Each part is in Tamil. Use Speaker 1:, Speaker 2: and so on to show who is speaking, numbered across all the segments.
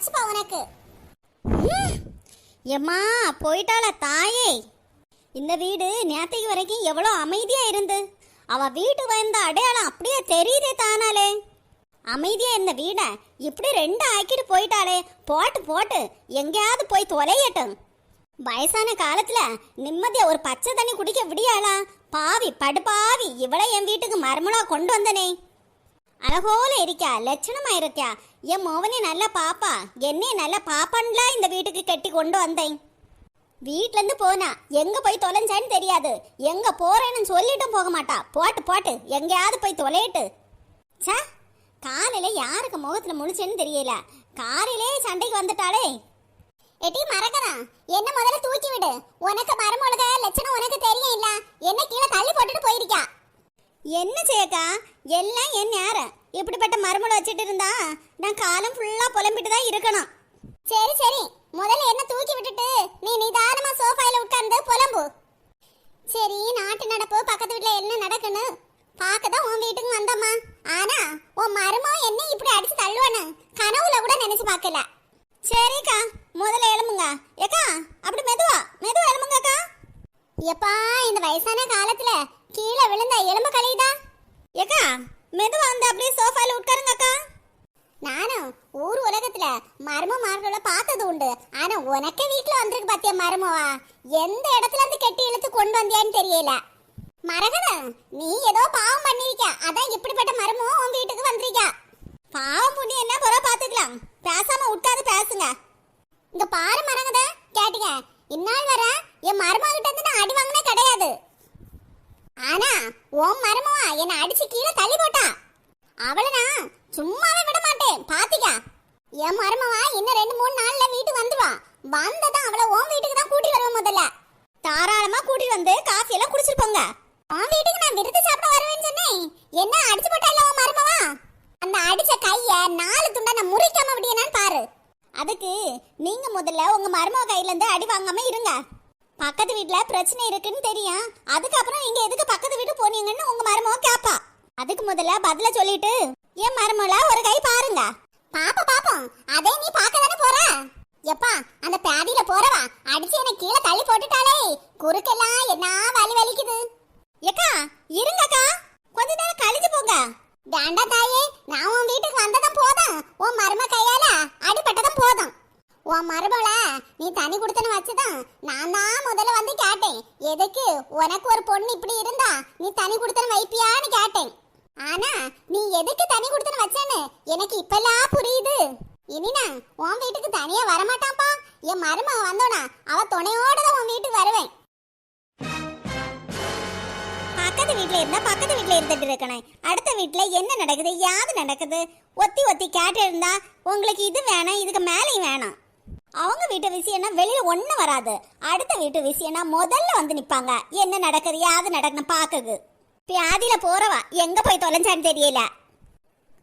Speaker 1: ஆச்சுப்பா உனக்கு. எம்மா போயிட்டாள தாயே? இந்த வீடு நேத்தைக்கு வரைக்கும் எவ்வளோ அமைதியா இருந்து. அவ வீட்டு வந்த அடையாளம் அப்படியே தெரியுதே தானாலே. அமைதியா இருந்த வீடை இப்படி ரெண்டு ஆக்கிட்டு போயிட்டாளே. போட்டு போட்டு எங்கேயாவது போய் தொலையட்டும். வயசான காலத்துல நிம்மதியா ஒரு பச்சை தண்ணி குடிக்க விடியாளா? பாவி படுபாவி இவளை என் வீட்டுக்கு மருமலா கொண்டு வந்தனே. அழகோல இருக்கா லட்சணமா இருக்கா என் மோவனே நல்ல பாப்பா. என்னைய நல்ல பாப்பான்ல இந்த வீட்டுக்கு கட்டி கொண்டு வந்தேன். வீட்டிலேருந்து போனா எங்க போய் தொலைஞ்சான்னு தெரியாது. எங்க போறேன்னு சொல்லிட்டும் போக மாட்டா. போட்டு போட்டு எங்கேயாவது போய் தொலையிட்டு சே காலையில யாருக்கு முகத்துல முழிச்சேன்னு தெரியல. காலையிலே சண்டைக்கு வந்துட்டாளே. எட்டி மறக்கறா. என்ன முதல்ல தூக்கி விடு. உனக்கு மருமொழுக லட்சணம் உனக்கு தெரியும் இல்ல என்ன கீழே தள்ளி போட்டுட்டு போயிருக்கா என்ன செய்யக்கா எல்லாம் என் நேரம் இப்படிப்பட்ட மருமலை வச்சுட்டு இருந்தா நான் காலம் ஃபுல்லா புலம்பிட்டு தான் இருக்கணும். சரி சரி. முதல்ல என்ன தூக்கி விட்டுட்டு நீ நிதானமா சோஃபாயில உட்கார்ந்து புலம்பு. சரி நாட்டு நடப்பு பக்கத்து வீட்டில் என்ன நடக்குன்னு பார்க்க தான் உன் வீட்டுக்கு வந்தம்மா ஆனா உன் மருமோ என்ன இப்படி அடிச்சு தள்ளுவானு கனவுல கூட நினைச்சு பார்க்கல. சரிக்கா முதல்ல எழுமுங்க ஏக்கா அப்படி மெதுவா மெதுவா எழுமுங்கக்கா எப்பா இந்த வயசான காலத்துல கீழே விழுந்த எலும்பு கழியுதா ஏக்கா மெதுவா வந்து அப்படியே சோஃபால உட்காருங்கக்கா நானும் ஊர் உலகத்துல மர்மமார்களை பார்த்தது உண்டு. ஆனா உனக்கு வீட்டுல வந்திருக்கு பாத்தியா மர்மவா? எந்த இடத்துல இருந்து கெட்டி இழுத்து கொண்டு வந்தியான்னு தெரியல. மரகத நீ ஏதோ பாவம் பண்ணிருக்க அதான் இப்படிப்பட்ட மர்மம் உன் வீட்டுக்கு வந்திருக்க பாவம் புண்ணியம் என்ன போற பாத்துக்கலாம் பேசாம உட்கார்ந்து பேசுங்க இங்க பாரு மரகத கேட்டீங்க இந்நாள் வர என் மருமக கிட்ட இருந்து நான் அடி வாங்கினே கிடையாது ஆனா உன் மருமவா என்னை அடிச்சு கீழே தள்ளி போட்டா அவளை நான் சும்மாவே விட மாட்டேன். பாத்திக்க என் மருமவா இன்னும் ரெண்டு மூணு நாள்ல வீட்டுக்கு வந்துவா வந்ததான் அவளை உன் வீட்டுக்கு தான் கூட்டி வருவேன் முதல்ல. தாராளமா கூட்டி வந்து காஃபி எல்லாம் குடிச்சிட்டு போங்க. உன் வீட்டுக்கு நான் விருது சாப்பிட வருவேன்னு சொன்னேன். என்ன அடிச்சு போட்டா உன் மருமவா? அந்த அடிச்ச கைய நாலு துண்டா நான் முறிக்காம விடியனான்னு பாரு. அதுக்கு நீங்க முதல்ல உங்க மருமவ கையில இருந்து அடி வாங்காம இருங்க. பக்கத்து வீட்டுல பிரச்சனை இருக்குன்னு தெரியும். அதுக்கப்புறம் இங்க எதுக்கு பக்கத்து வீட்டு போனீங்கன்னு உங்க மருமவ கேப்பா. அதுக்கு முதல்ல பதில சொல்லிட்டு. ஏன் மருமல ஒரு கை பாருங்க. பாப்பா பாப்போம். அதே நீ பார்க்க தானே போற? எப்பா அந்த பேதியில போறவா? அடிச்சு என்ன கீழே தள்ளி போட்டுட்டாளே. குறுக்கெல்லாம் என்ன வலி வலிக்குது? ஏக்கா இருங்கக்கா. கொஞ்ச நேரம் கழிஞ்சு போங்க. வேண்டா தாயே நான் உன் வீட்டுக்கு வந்ததும் போதும். உன் மரும கையால அடிபட்டதும் போதும். உன் மருமல நீ தனி கொடுத்தனு வச்சுதான் நான் தான் முதல்ல வந்து கேட்டேன். எதுக்கு? உனக்கு ஒரு பொண்ணு இப்படி இருந்தா நீ தனி கொடுத்தனு வைப்பியான்னு கேட்டேன். ஆனா நீ எதுக்கு தனி கொடுத்துன்னு வச்சேன்னு? எனக்கு இப்பெல்லாம் புரியுது. இனினா உன் வீட்டுக்கு தனியா வரமாட்டான்ப்பா. என் மருமக வந்தோனா அவ துணையோட தான் உன் வீட்டுக்கு வருவேன். பக்கத்து வீட்ல இருந்தா பக்கத்து வீட்ல இருந்துட்டு இருக்கணும். அடுத்த வீட்ல என்ன நடக்குது? யாது நடக்குது? ஒத்தி ஒத்தி கேட்டு இருந்தா உங்களுக்கு இது வேணாம் இதுக்கு மேலேயும் வேணாம். அவங்க வீட்டு விஷயம்னா வெளியில ஒன்றும் வராது. அடுத்த வீட்டு விஷயம்னா முதல்ல வந்து நிப்பாங்க. என்ன நடக்குது? யாது நடக்குன்னு பாக்குது பியாதியில போறவா? எங்க போய் தொலைஞ்சான்னு தெரியல.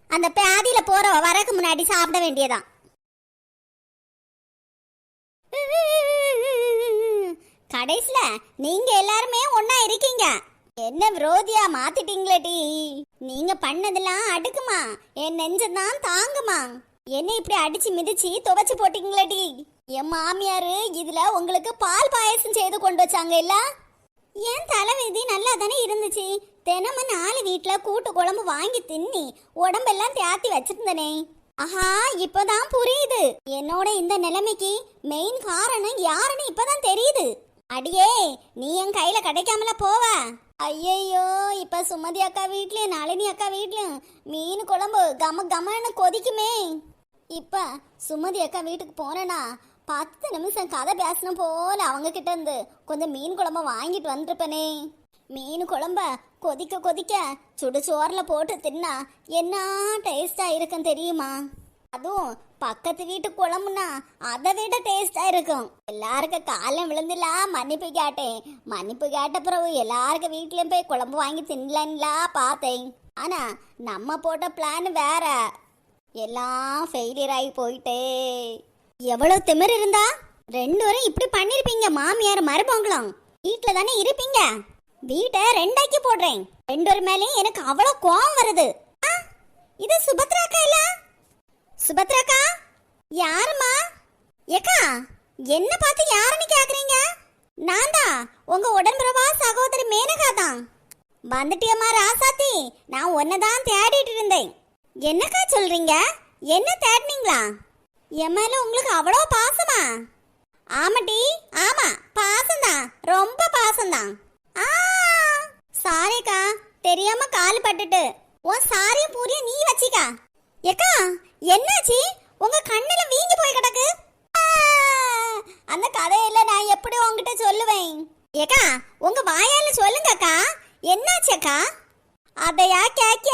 Speaker 1: அந்த பியாதியில போறவ வரக்கு முன்னாடி சாப்பிட வேண்டியதான். கடைசில நீங்க எல்லாருமே ஒன்னா இருக்கீங்க. என்ன விரோதியா மாத்திட்டீங்களேடி நீங்க பண்ணதெல்லாம் அடுக்குமா? என் நெஞ்சதான் தாங்குமா? என்ன இப்படி அடிச்சு மிதிச்சு துவைச்சு போட்டீங்களேடி என் மாமியாரு இதுல உங்களுக்கு பால் பாயசம் செய்து கொண்டு வச்சாங்க இல்ல? என் தலைவிதி நல்லா தானே இருந்துச்சு. தினமும் நாலு வீட்டில் கூட்டு குழம்பு வாங்கி தின்னி உடம்பெல்லாம் தேத்தி வச்சிருந்தனே. ஆஹா இப்பதான் புரியுது. என்னோட இந்த நிலைமைக்கு மெயின் காரணம் யாருன்னு இப்பதான் தெரியுது. அடியே நீ என் கையில கிடைக்காமல போவ. ஐயையோ இப்ப சுமதி அக்கா வீட்லயும் நளினி அக்கா வீட்லயும் மீன் குழம்பு கம கமன்னு கொதிக்குமே. இப்ப சுமதி அக்கா வீட்டுக்கு போனேனா பத்து நிமிஷம் கதை பேசணும் போல அவங்க கிட்ட இருந்து கொஞ்சம் மீன் குழம்பு வாங்கிட்டு வந்திருப்பனே. மீன் குழம்ப கொதிக்க கொதிக்க சுடு சோறில் போட்டு தின்னா என்ன டேஸ்டாக இருக்கும் தெரியுமா அதுவும் பக்கத்து வீட்டு குழம்புனா அதை விட டேஸ்டா இருக்கும் எல்லாருக்கும் காலம் விழுந்துலா மன்னிப்பு கேட்டேன் மன்னிப்பு கேட்ட பிறகு எல்லாருக்கும் வீட்லயும் போய் குழம்பு வாங்கி தின்னலன்னா பார்த்தேன் ஆனா நம்ம போட்ட பிளான் வேற எல்லாம் ஃபெயிலியர் ஆகி போயிட்டே எவ்வளவு திமிர் இருந்தா ரெண்டு வரும் இப்படி பண்ணிருப்பீங்க மாமியார் மருமங்களும் வீட்டில் தானே இருப்பீங்க வீட்டை ரெண்டாக்கி போடுறேன். ரெண்டு பேர் மேலேயும் எனக்கு அவ்வளோ கோவம் வருது. ஆ, இது சுபத்ராக்கா இல்ல சுபத்ராக்கா? யாருமா ஏக்கா என்ன பார்த்து யாருன்னு கேக்குறீங்க? நான் தான் உங்க உடன்பிறவா சகோதரி மேனகா தான் வந்துட்டியம்மா ராசாத்தி நான் உன்னை தான் தேடிட்டு இருந்தேன். என்னக்கா சொல்றீங்க? என்ன தேடினீங்களா? என் மேல உங்களுக்கு அவ்வளோ பாசமா? ஆமாட்டி ஆமா பாசம்தான். ரொம்ப பாசம்தான். சாரிக்கா தெரியாம கால் பட்டுட்டு. உன் சாரியும் பூரியும் நீ வச்சிக்கா. ஏக்கா என்னாச்சு? உங்க கண்ணுல வீங்கி போய் கிடக்கு. அந்த கதையில நான் எப்படி உங்ககிட்ட சொல்லுவேன்? ஏக்கா உங்க வாயால சொல்லுங்கக்கா. என்னாச்சு அக்கா? அதையா கேக்க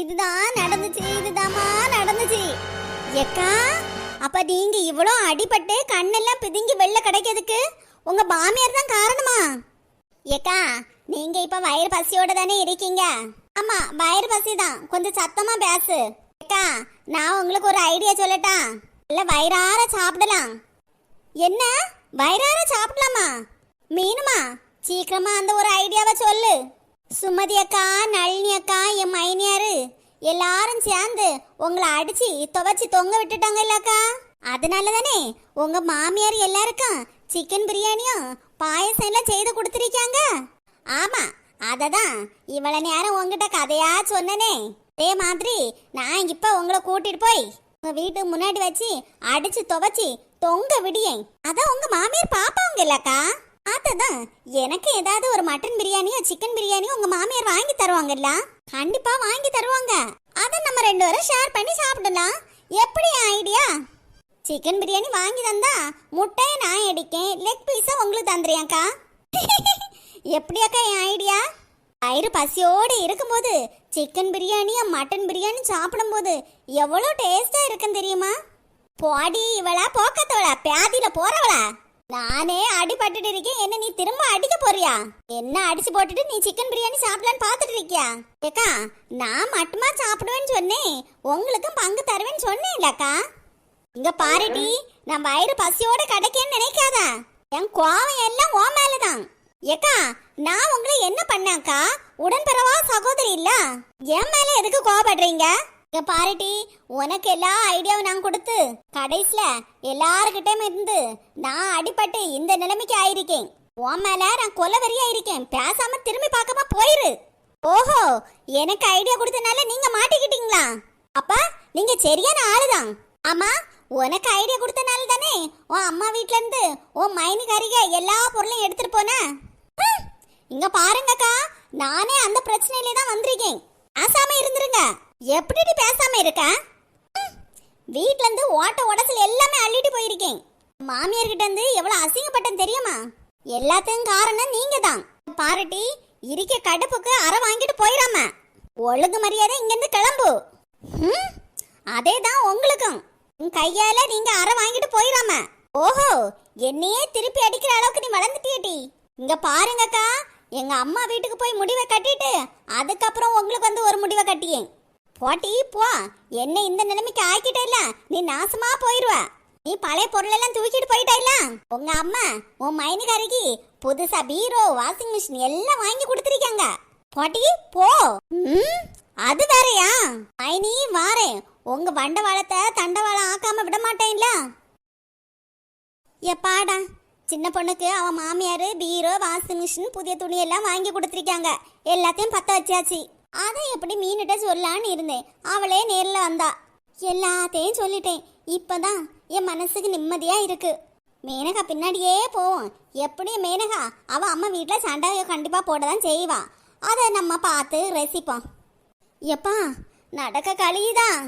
Speaker 1: இதுதான் நடந்துச்சு இதுதாம்மா நடந்துச்சு. ஏக்கா அப்ப நீங்க இவ்வளோ அடிபட்டு கண்ணெல்லாம் பிதுங்கி வெளில கிடைக்கிறதுக்கு உங்க மாமியார் தான் காரணமா? ஏக்கா நீங்க இப்ப வயிறு பசியோட தானே இருக்கீங்க? ஆமா வயிறு பசி தான். கொஞ்சம் சத்தமா பேசு. ஏக்கா நான் உங்களுக்கு ஒரு ஐடியா சொல்லட்டா இல்ல வயிறார சாப்பிடலாம். என்ன? வயிறார சாப்பிடலாமா? மீனுமா? சீக்கிரமா அந்த ஒரு ஐடியாவை சொல்லு. சுமதி அக்கா நளினி அக்கா என் மைனியாரு எல்லாரும் சேர்ந்து உங்களை அடிச்சு துவைச்சு தொங்க விட்டுட்டாங்க இல்லக்கா. அதனால தானே உங்க மாமியார் எல்லாருக்கும் சிக்கன் பிரியாணியும் பாயசம் எல்லாம் செய்து கொடுத்துருக்காங்க. ஆமா அததான். இவ்வளவு நேரம் உங்ககிட்ட கதையா சொன்னனே. அதே மாதிரி நான் இப்ப உங்களை கூட்டிட்டு போய் உங்க வீட்டு முன்னாடி வச்சு அடிச்சு துவைச்சி தொங்க விடியேன். அதான் உங்க மாமியார் பாப்பாங்க இல்லக்கா? அததான் எனக்கு ஏதாவது ஒரு மட்டன் பிரியாணியோ சிக்கன் பிரியாணியோ உங்க மாமியார் வாங்கி தருவாங்கல்ல? கண்டிப்பா வாங்கி தருவாங்க. அதை நம்ம ரெண்டு பேரும் ஷேர் பண்ணி சாப்பிடலாம். எப்படி ஐடியா? சிக்கன் பிரியாணி வாங்கி தந்தா முட்டையை நான் அடிக்கேன் லெக் பீஸை உங்களுக்கு தந்துறியாக்கா எப்படியாக்கா என் ஐடியா வயிறு பசியோடு இருக்கும்போது சிக்கன் பிரியாணியும் மட்டன் பிரியாணி சாப்பிடும்போது எவ்வளோ டேஸ்ட்டாக இருக்குன்னு தெரியுமா? போடி இவளா போக்கத்தவளா பியாதியில போகிறவளா நானே அடிபட்டுட்டு இருக்கேன். என்ன நீ திரும்ப அடிக்க போறியா? என்ன அடிச்சு போட்டுட்டு நீ சிக்கன் பிரியாணி சாப்பிடலான்னு பார்த்துட்டு இருக்கியா? ஏக்கா நான் மட்டுமா சாப்பிடுவேன்னு சொன்னேன். உங்களுக்கும் பங்கு தருவேன்னு சொன்னேன்லக்கா. இங்க பாருடி நான் வயிறு பசியோட கிடைக்கேன்னு நினைக்காத? என் கோவம் எல்லாம் ஓ மேலதான். ஏக்கா நான் உங்களை என்ன பண்ணாக்கா உடன்பிறவா சகோதரி இல்ல? என் மேல எதுக்கு கோவப்படுறீங்க? இங்க பாருடி உனக்கு எல்லா ஐடியாவும் நான் கொடுத்து கடைசில எல்லாருக்கிட்டயும் இருந்து நான் அடிபட்டு இந்த நிலைமைக்கு ஆயிருக்கேன். உன் மேல நான் கொலவெறியா இருக்கேன். பேசாம திரும்பி பார்க்காம போயிரு. ஓஹோ எனக்கு ஐடியா கொடுத்தனால நீங்க மாட்டிக்கிட்டீங்களா? அப்ப நீங்க சரியான ஆளுதான். ஆமா உனக்கு ஐடியா கொடுத்தனால தானே? உன் அம்மா வீட்ல இருந்து உன் மைனிகாரிக எல்லா பொருளையும் எடுத்துட்டு போன? இங்கே இங்க பாருங்கக்கா நானே அந்த பிரச்சனையிலே தான் வந்திருக்கேன். பேசாம இருந்துருங்க. எப்படி பேசாம இருக்க? வீட்டிலேருந்து வீட்ல இருந்து ஓட்ட உடசல் எல்லாமே அள்ளிட்டு போயிருக்கேன். மாமியார்கிட்ட இருந்து எவ்வளவு அசிங்கப்பட்டேன் தெரியுமா? எல்லாத்துக்கும் காரணம் நீங்க தான். பாருட்டி இருக்க கடுப்புக்கு அரை வாங்கிட்டு போயிடாம. ஒழுங்கு மரியாதை இங்கேருந்து கிளம்பு. அதே தான் உங்களுக்கும். உன் கையால நீங்க அரை வாங்கிட்டு போயிடாம ஓஹோ என்னையே திருப்பி அடிக்கிற அளவுக்கு நீ வளர்ந்துட்டியடி இங்க பாருங்கக்கா எங்க அம்மா வீட்டுக்கு போய் முடிவை கட்டிட்டு அதுக்கப்புறம் உங்களுக்கு வந்து ஒரு முடிவை கட்டியேன். போட்டி போ. என்ன இந்த நிலைமைக்கு ஆக்கிட்ட நீ நாசமா போயிருவ. நீ பழைய பொருளெல்லாம் தூக்கிட்டு போயிட்டாயில உங்க அம்மா உன் மைனுக்காரிக்கு புதுசா பீரோ வாஷிங் மிஷின் எல்லாம் வாங்கி கொடுத்துருக்காங்க. போட்டி போ. ம், அது வேறயா? மைனி வாரேன் உங்க வண்டவாளத்தை தண்டவாளம் ஆக்காம விட மாட்டேன்ல? எப்பாடா? சின்ன பொண்ணுக்கு அவன் மாமியார் பீரோ வாஷிங் மிஷின் புதிய துணியெல்லாம் வாங்கி கொடுத்துருக்காங்க. எல்லாத்தையும் பத்த வச்சாச்சு. அதை எப்படி மீன்கிட்ட சொல்லலான்னு இருந்தேன். அவளே நேரில் வந்தா. எல்லாத்தையும் சொல்லிட்டேன். இப்போதான் என் மனசுக்கு நிம்மதியாக இருக்கு. மேனகா பின்னாடியே போவோம் எப்படியும் மேனகா அவள் அம்மா வீட்டில் சண்டை கண்டிப்பாக போட தான் செய்வான் அதை நம்ம பார்த்து ரசிப்போம். எப்பா நடக்க கழியுதான்